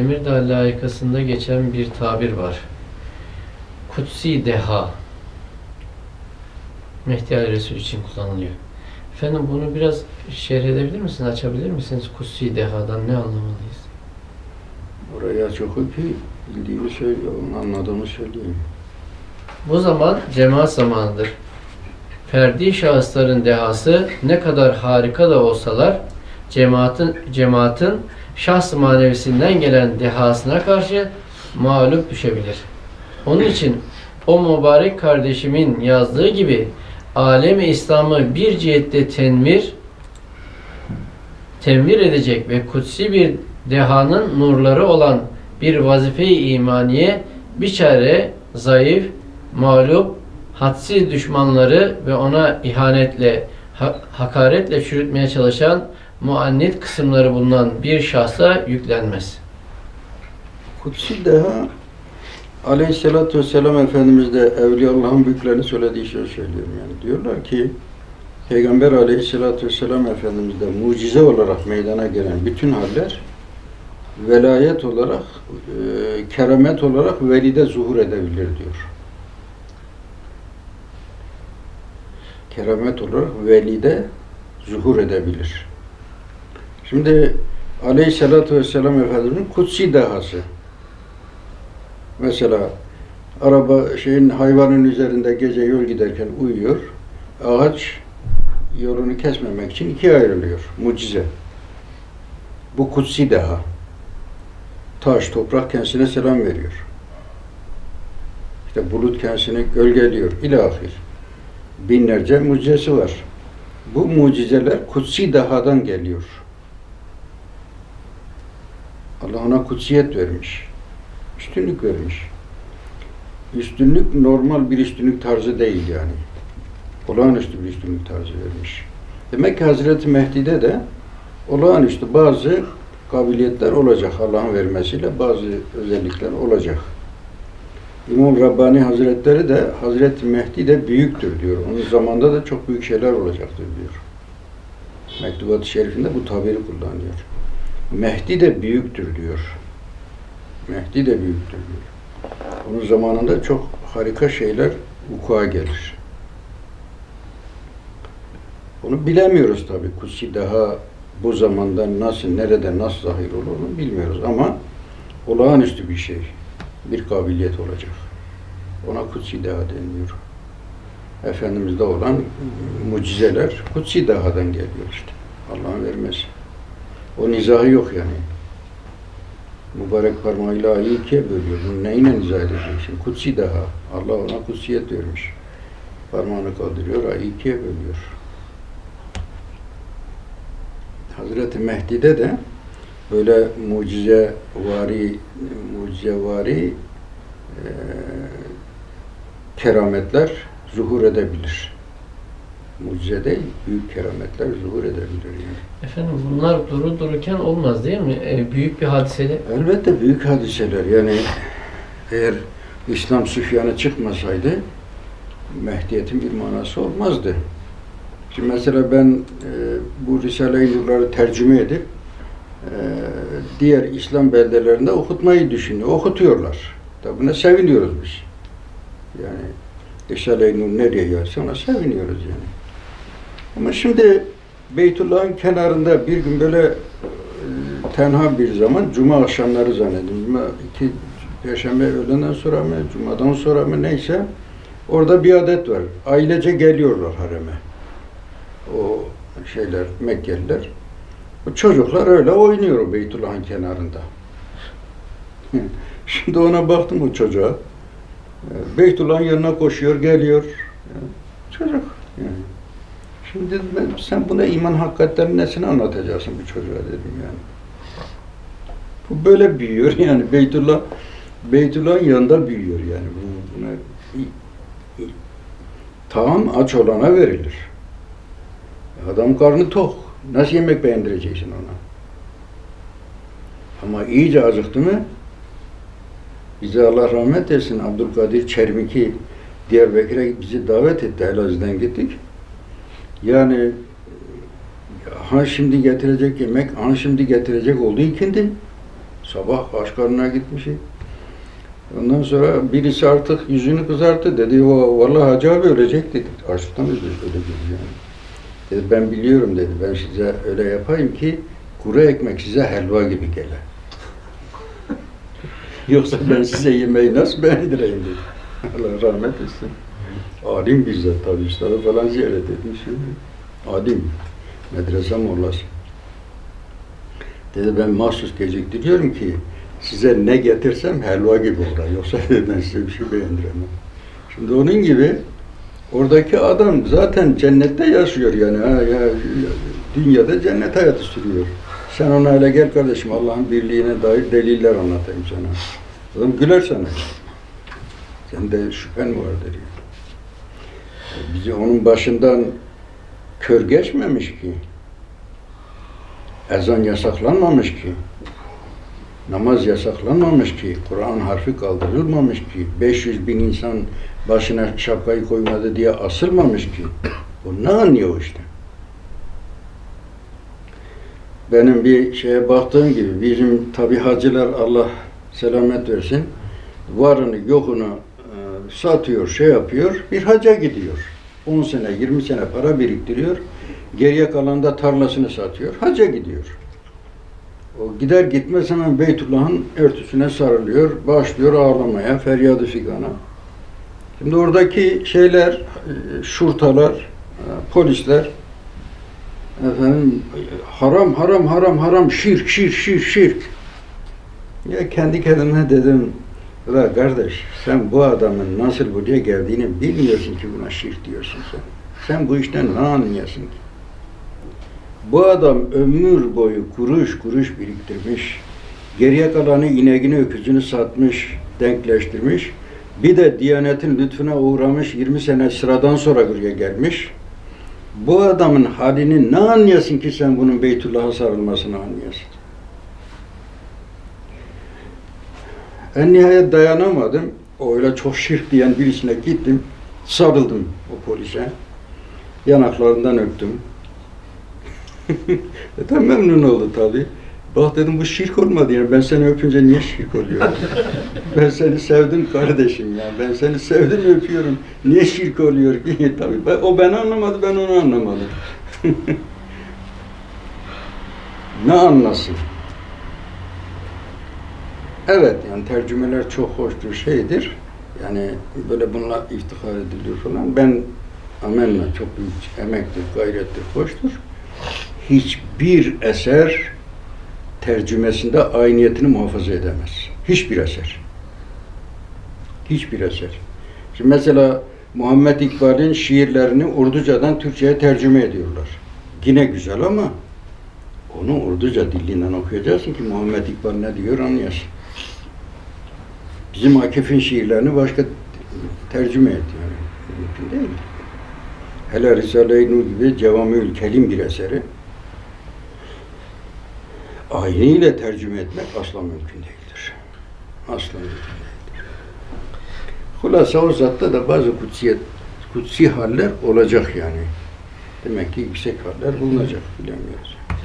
Emirdağ layıkasında geçen bir tabir var. Kutsi deha. Mehdi Ali Resul için kullanılıyor. Efendim bunu biraz şerh edebilir misiniz? Açabilir misiniz? Kutsi dehadan ne anlamalıyız? Oraya çok ki bildiğimi söylüyorum, anladığımı söyleyeyim. Bu zaman cemaat zamanıdır. Ferdi şahısların dehası ne kadar harika da olsalar cemaatin cemaatin şahs manevisinden gelen dehasına karşı mağlup düşebilir. Onun için o mübarek kardeşimin yazdığı gibi alemi İslam'ı bir cihette tenvir tenvir edecek ve kutsi bir dehanın nurları olan bir vazife-i imaniye biçare, zayıf, mağlup, hadsiz düşmanları ve ona ihanetle, ha- hakaretle çürütmeye çalışan muannit kısımları bulunan bir şahsa yüklenmez. Kutsi Deha Aleyhisselatü Vesselam Efendimiz de Evliyaullah'ın büyüklerini söylediği şey söylüyorum yani. Diyorlar ki Peygamber Aleyhisselatü Vesselam Efendimiz'de mucize olarak meydana gelen bütün haller velayet olarak, e, keramet olarak velide zuhur edebilir diyor. Keramet olarak velide zuhur edebilir. Şimdi Aleyhisselatü Vesselam Efendimiz'in kutsi dehası. Mesela araba şeyin hayvanın üzerinde gece yol giderken uyuyor. Ağaç yolunu kesmemek için ikiye ayrılıyor. Mucize. Bu kutsi deha. Taş, toprak kendisine selam veriyor. İşte bulut kendisini gölgeliyor. İlahir. Binlerce mucizesi var. Bu mucizeler kutsi dehadan geliyor. Allah ona kutsiyet vermiş. Üstünlük vermiş. Üstünlük normal bir üstünlük tarzı değil yani. Olağanüstü bir üstünlük tarzı vermiş. Demek ki Hazreti Mehdi'de de olağanüstü bazı kabiliyetler olacak Allah'ın vermesiyle bazı özellikler olacak. İmam Rabbani Hazretleri de Hazreti Mehdi de büyüktür diyor. Onun zamanda da çok büyük şeyler olacaktır diyor. Mektubat-ı Şerif'inde bu tabiri kullanıyor. Mehdi de büyüktür diyor. Mehdi de büyüktür diyor. Onun zamanında çok harika şeyler vuku'a gelir. Onu bilemiyoruz tabi. Kutsi daha bu zamanda nasıl, nerede nasıl zahir olur onu bilmiyoruz ama olağanüstü bir şey, bir kabiliyet olacak. Ona kutsi daha deniliyor. Efendimiz'de olan mucizeler kutsi dahadan geliyor işte. Allah'ın vermesi. O nizahı yok yani. Mübarek parmağıyla ayı ikiye bölüyor. Bunu neyle izah edeceksin? Kutsi daha. Allah ona kutsiyet vermiş. Parmağını kaldırıyor, ayı ikiye bölüyor. Hazreti Mehdi'de de böyle mucize vari, mucize vari e, kerametler zuhur edebilir. Mucize değil, büyük kerametler zuhur edebilir yani. Efendim bunlar duru dururken olmaz değil mi? Ee, büyük bir hadisede Elbette büyük hadiseler. Yani eğer İslam Süfyan'a çıkmasaydı Mehdiyet'in bir manası olmazdı. Şimdi mesela ben e, bu Risale-i Nur'ları tercüme edip e, diğer İslam beldelerinde okutmayı düşünüyor. Okutuyorlar. Tabi buna seviniyoruz biz. Yani Risale-i Nur nereye gelse ona seviniyoruz yani. Ama şimdi Beytullah'ın kenarında bir gün böyle e, tenha bir zaman Cuma akşamları zannedin. Cuma iki Perşembe öğleden sonra mı, Cuma'dan sonra mı neyse orada bir adet var. Ailece geliyorlar hareme. O şeyler, Mekkeliler. O çocuklar öyle oynuyor Beytullah'ın kenarında. Şimdi ona baktım o çocuğa. E, Beytullah'ın yanına koşuyor, geliyor. Yani çocuk. Şimdi ben, sen buna iman hakikatlerinin nesini anlatacaksın bu çocuğa dedim yani. Bu böyle büyüyor yani Beytullah Beytullah'ın yanında büyüyor yani. Bu, buna, Tam aç olana verilir. Adam karnı tok. Nasıl yemek beğendireceksin ona? Ama iyice acıktı mı bize Allah rahmet etsin Abdülkadir Çermiki Diyarbakır'a bizi davet etti. Elazığ'dan gittik. Yani ha şimdi getirecek yemek, ha şimdi getirecek oldu ikindi. Sabah aç karnına gitmişim. Ondan sonra birisi artık yüzünü kızarttı dedi. O vallahi Hacı abi ölecek dedi. Açlıktan ölecek yani. Dedi ben biliyorum dedi. Ben size öyle yapayım ki kuru ekmek size helva gibi gele. Yoksa ben size yemeği nasıl beğendireyim dedi. Allah rahmet etsin. Alim bizzat tabi üstadı falan ziyaret etmiş. Alim. Medrese mollası. Dedi ben mahsus geciktiriyorum ki size ne getirsem helva gibi olur. Yoksa ben size bir şey beğendiremem. Şimdi onun gibi oradaki adam zaten cennette yaşıyor yani. Ha, ya, ya, dünyada cennet hayatı sürüyor. Sen ona öyle gel kardeşim Allah'ın birliğine dair deliller anlatayım sana. Adam güler sana. Sende şüphen mi var der. Bizi onun başından kör geçmemiş ki. Ezan yasaklanmamış ki. Namaz yasaklanmamış ki. Kur'an harfi kaldırılmamış ki. 500 bin insan başına şapkayı koymadı diye asılmamış ki. Bu ne anlıyor işte? Benim bir şeye baktığım gibi bizim tabi hacılar Allah selamet versin. Varını yokunu satıyor, şey yapıyor, bir haca gidiyor. 10 sene, 20 sene para biriktiriyor. Geriye kalan da tarlasını satıyor. Haca gidiyor. O gider gitmez hemen Beytullah'ın örtüsüne sarılıyor. Başlıyor ağlamaya, feryadı figana. Şimdi oradaki şeyler, e, şurtalar, e, polisler efendim haram haram haram haram şirk şirk şirk şirk. Ya kendi kendime dedim La kardeş sen bu adamın nasıl buraya geldiğini bilmiyorsun ki buna şirk diyorsun sen. Sen bu işten ne anlıyorsun ki? Bu adam ömür boyu kuruş kuruş biriktirmiş. Geriye kalanı ineğini öküzünü satmış, denkleştirmiş. Bir de Diyanet'in lütfuna uğramış 20 sene sıradan sonra buraya gelmiş. Bu adamın halini ne anlıyorsun ki sen bunun Beytullah'a sarılmasını anlıyorsun? En nihayet dayanamadım. O öyle çok şirk diyen birisine gittim. Sarıldım o polise. Yanaklarından öptüm. e tabi memnun oldu tabi. Bak dedim bu şirk olmadı yani ben seni öpünce niye şirk oluyor? ben seni sevdim kardeşim ya. Ben seni sevdim öpüyorum. Niye şirk oluyor ki? tabi ben- o beni anlamadı ben onu anlamadım. ne anlasın? Evet yani tercümeler çok hoştur, şeydir. Yani böyle bununla iftihar ediliyor falan. Ben amenna çok büyük emektir, gayrettir, hoştur. Hiçbir eser tercümesinde ayniyetini muhafaza edemez. Hiçbir eser. Hiçbir eser. Şimdi mesela Muhammed İkbal'in şiirlerini Urducadan Türkçe'ye tercüme ediyorlar. Yine güzel ama onu Urduca dilinden okuyacaksın ki Muhammed İkbal ne diyor anlayasın. Bizim Akif'in şiirlerini başka tercüme et yani. Mümkün değil. Hele Risale-i Nur gibi Cevamül Kelim bir eseri ayniyle tercüme etmek asla mümkün değildir. Asla mümkün değildir. Hulasa o zatta da bazı kutsiyet, kutsi haller olacak yani. Demek ki yüksek haller bulunacak bilemiyoruz.